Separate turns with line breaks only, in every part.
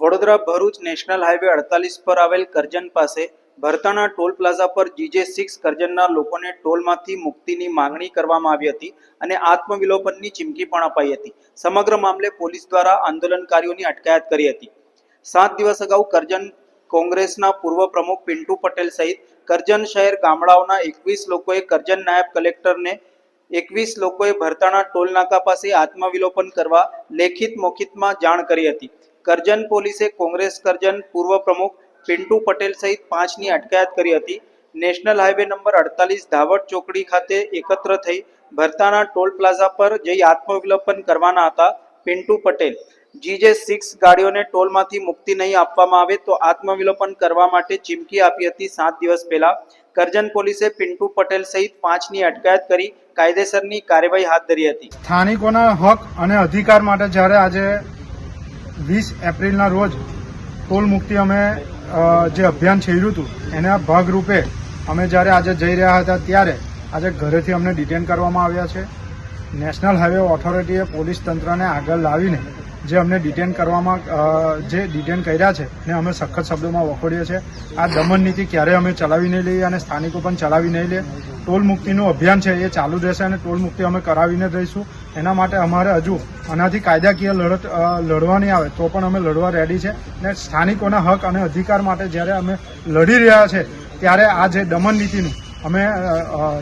Vadodara Bharuch national highway અડતાલીસ પર આવેલ કરજણ પાસે ભરતાના ટોલ પ્લાઝા પર જીજે સિક્સ કરજણના લોકોને ટોલમાંથી મુક્તિની માંગણી કરવામાં આવી હતી અને આત્મવિલોપનની ચીમકી પણ અપાઈ હતી. સમગ્ર મામલે પોલીસ દ્વારા આંદોલનકારીઓની અટકાયત કરી હતી. સાત દિવસ અગાઉ કરજણ કોંગ્રેસના પૂર્વ પ્રમુખ પિન્ટુ પટેલ સહિત કરજણ શહેર ગામડાઓના એકવીસ લોકોએ કરજણ નાયબ કલેક્ટરને એકવીસ લોકોએ ભરતાણા ટોલ નાકા પાસે આત્મવિલોપન કરવા લેખિત મોખિતમાં જાણ કરી હતી. કરજણ પોલીસે કોંગ્રેસ કરજણ પૂર્વ પ્રમુખ પિન્ટુ પટેલ સહિત પાંચની અટકાયત કરી હતી. નેશનલ હાઈવે નંબર અડતાલીસ ધાવડ ચોકડી ખાતે એકત્ર થઈ ભરતાના ટોલ પ્લાઝા પર જઈ આત્મવિલોપન કરવાના હતા પિન્ટુ પટેલ. જીજે સિક્સ ગાડીઓને ટોલમાંથી મુક્તિ નહીં આપવામાં આવે તો આત્મવિલોપન કરવા માટે ચીમકી આપી હતી સાત દિવસ પહેલા. કરજણ પોલીસે પિન્ટુ પટેલ સહિત પાંચની અટકાયત કરી કાયદેસરની કાર્યવાહી હાથ ધરી હતી.
સ્થાનિકોના હક અને અધિકાર માટે જ્યારે આજે વીસ એપ્રિલના રોજ ટોલ મુક્તિ અમે જે અભિયાન છેડ્યું હતું, એના ભાગરૂપે અમે જ્યારે આજે જઈ રહ્યા હતા ત્યારે આજે ઘરેથી અમને ડિટેન કરવામાં આવ્યા છે. નેશનલ હાઈવે ઓથોરિટીએ પોલીસ તંત્રને આગળ લાવીને જે અમને ડિટેન કરવામાં જે ડિટેન કર્યા છે, ને અમે સખત શબ્દોમાં વખોડીએ છીએ. આ દમન નીતિ ક્યારેય અમે ચલાવી નહીં લઈએ અને સ્થાનિકો પણ ચલાવી નહીં લે. ટોલ મુક્તિનું અભિયાન છે એ ચાલુ રહેશે અને ટોલ મુક્તિ અમે કરાવીને રહીશું. એના માટે અમારે હજુ આનાથી કાયદાકીય લડત લડવાની આવે, તો પણ અમે લડવા રેડી છે. ને સ્થાનિકોના હક અને અધિકાર માટે જ્યારે અમે લડી રહ્યા છે, ત્યારે આ જે દમન નીતિનું અમે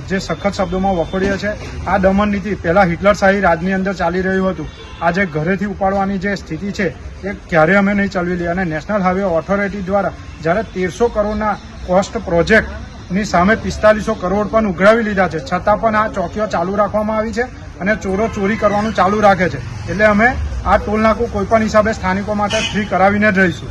જે સખત શબ્દોમાં વખોડીએ છીએ, આ દમન નીતિ પહેલાં હિટલરશાહી રાજની અંદર ચાલી રહ્યું હતું. આજે ઘરેથી ઉપાડવાની જે સ્થિતિ છે, એ ક્યારે અમે નહીં ચલવી લઈએ અને નેશનલ હાઈવે ઓથોરિટી દ્વારા જ્યારે તેરસો કરોડના કોસ્ટ પ્રોજેક્ટની સામે પિસ્તાલીસો કરોડ પણ ઉઘરાવી લીધા છે, છતાં પણ આ ચોકીઓ ચાલુ રાખવામાં આવી છે. અને ચોરો ચોરી કરવાનું ચાલુ રાખે છે. એટલે અમે આ ટોલ નાકું કોઈ હિસાબે સ્થાનિકો માટે ફ્રી કરાવીને જ રહીશું.